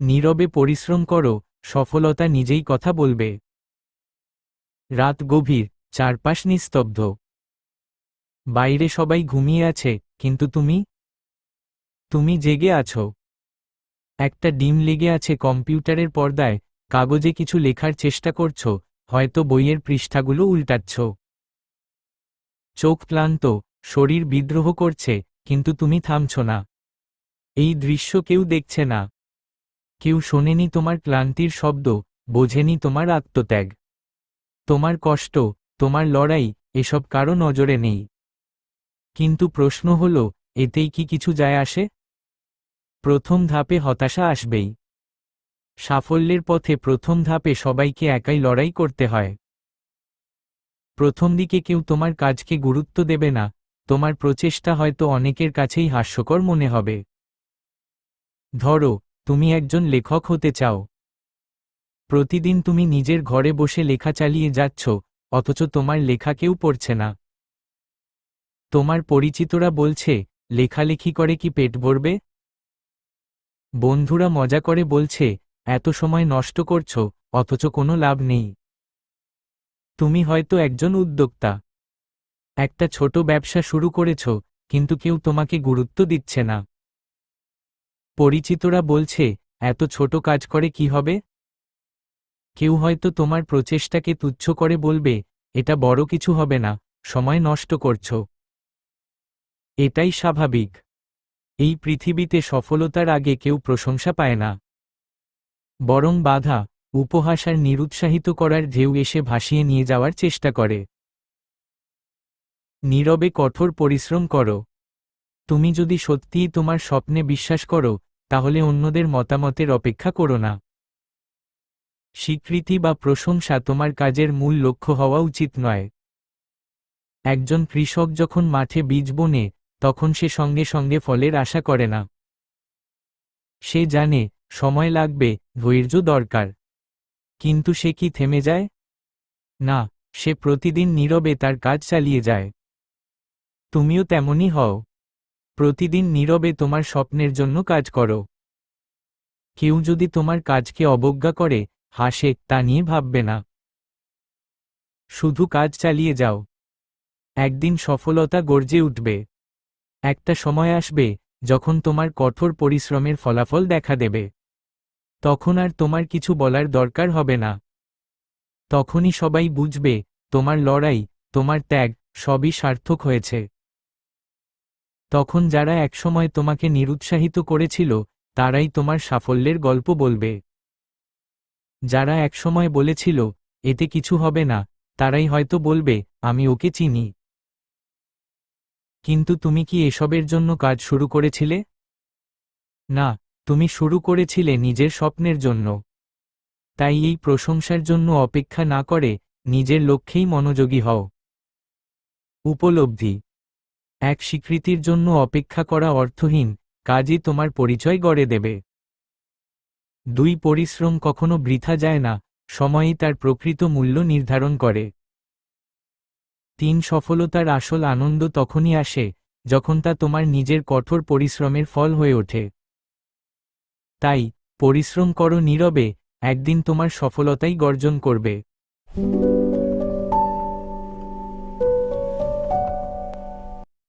নীরবে পরিশ্রম করো, সফলতা নিজেই কথা বলবে। রাত গভীর, চারপাশ নিস্তব্ধ। বাইরে সবাই ঘুমিয়ে আছে, কিন্তু তুমি? তুমি জেগে আছো। একটা ডিম লেগে আছে কম্পিউটারের পর্দায়, কাগজে কিছু লেখার চেষ্টা করছ, হয়তো বইয়ের পৃষ্ঠাগুলো উল্টাচ্ছ। চোখ ক্লান্ত শরীর বিদ্রোহ করছে, কিন্তু তুমি থামছ না। এই দৃশ্য কেউ দেখছে না। কেউ শোনেনি তোমার ক্লান্তির শব্দ, বোঝেনি তোমার আত্মত্যাগ। তোমার কষ্ট, তোমার লড়াই, এসব কারও নজরে নেই। কিন্তু প্রশ্ন হল, এতেই কি কিছু যায় আসে? প্রথম ধাপে হতাশা আসবেই। সাফল্যের পথে প্রথম ধাপে সবাইকে একাই লড়াই করতে হয়। প্রথম দিকে কেউ তোমার কাজকে গুরুত্ব দেবে না তোমার প্রচেষ্টা হয়তো অনেকের কাছেই হাস্যকর মনে হবে। ধরো, তুমি একজন লেখক হতে চাও। প্রতিদিন তুমি নিজের ঘরে বসে লেখা চালিয়ে যাচ্ছ, অথচ তোমার লেখা কেউ পড়ছে না। তোমার পরিচিতরা বলছে, লেখালেখি করে কি পেট ভরবে? বন্ধুরা মজা করে বলছে, এত সময় নষ্ট করছ, অথচ কোনো লাভ নেই। তুমি হয়তো একজন উদ্যোক্তা। একটা ছোট ব্যবসা শুরু করেছ, কিন্তু কেউ তোমাকে গুরুত্ব দিচ্ছে না। পরিচিতরা বলছে, এত ছোট কাজ করে কি হবে? কেউ হয়তো তোমার প্রচেষ্টাকে তুচ্ছ করে বলবে, এটা বড় কিছু হবে না, সময় নষ্ট করছ। এটাই স্বাভাবিক। এই পৃথিবীতে সফলতার আগে কেউ প্রশংসা পায় না। বরং বাধা, উপহাস আর নিরুৎসাহিত করার ঢেউ এসে ভাসিয়ে নিয়ে যাওয়ার চেষ্টা করে। নীরবে কঠোর পরিশ্রম করো। তুমি যদি সত্যিই তোমার স্বপ্নে বিশ্বাস করো, তাহলে অন্যদের মতামতের অপেক্ষা করো না। স্বীকৃতি বা প্রশংসা তোমার কাজের মূল লক্ষ্য হওয়া উচিত নয়। একজন কৃষক যখন মাঠে বীজ বোনে, তখন সে সঙ্গে সঙ্গে ফলের আশা করে না। সে জানে, সময় লাগবে, ধৈর্য দরকার। কিন্তু সে কি থেমে যায়? না, সে প্রতিদিন নীরবে তার কাজ চালিয়ে যায়। তুমিও তেমনই হও। প্রতিদিন নীরবে তোমার স্বপ্নের জন্য কাজ করো। কেউ যদি তোমার কাজকে অবজ্ঞা করে, হাসে, তা নিয়ে ভাববে না। শুধু কাজ চালিয়ে যাও। একদিন সফলতা গর্জে উঠবে। একটা সময় আসবে, যখন তোমার কঠোর পরিশ্রমের ফলাফল দেখা দেবে। তখন আর তোমার কিছু বলার দরকার হবে না। তখনই সবাই বুঝবে, তোমার লড়াই, তোমার ত্যাগ, সবই সার্থক হয়েছে। তখন যারা একসময় তোমাকে নিরুৎসাহিত করেছিল, তারাই তোমার সাফল্যের গল্প বলবে। যারা একসময় বলেছিল, এতে কিছু হবে না তারাই হয়তো বলবে, আমি ওকে চিনি। কিন্তু তুমি কি এসবের জন্য কাজ শুরু করেছিলে? না, তুমি শুরু করেছিলে নিজের স্বপ্নের জন্য। তাই এই প্রশংসার জন্য অপেক্ষা না করে, নিজের লক্ষ্যেই মনোযোগী হও। উপলব্ধি এক স্বীকৃতির জন্য অপেক্ষা করা অর্থহীন, কাজই তোমার পরিচয় গড়ে দেবে। দুই পরিশ্রম কখনো বৃথা যায় না, সময়ই তার প্রকৃত মূল্য নির্ধারণ করে। তিন, সফলতার আসল আনন্দ তখনই আসে, যখন তা তোমার নিজের কঠোর পরিশ্রমের ফল হয়ে ওঠে। তাই, পরিশ্রম করো নীরবে, একদিন তোমার সফলতাই গর্জন করবে।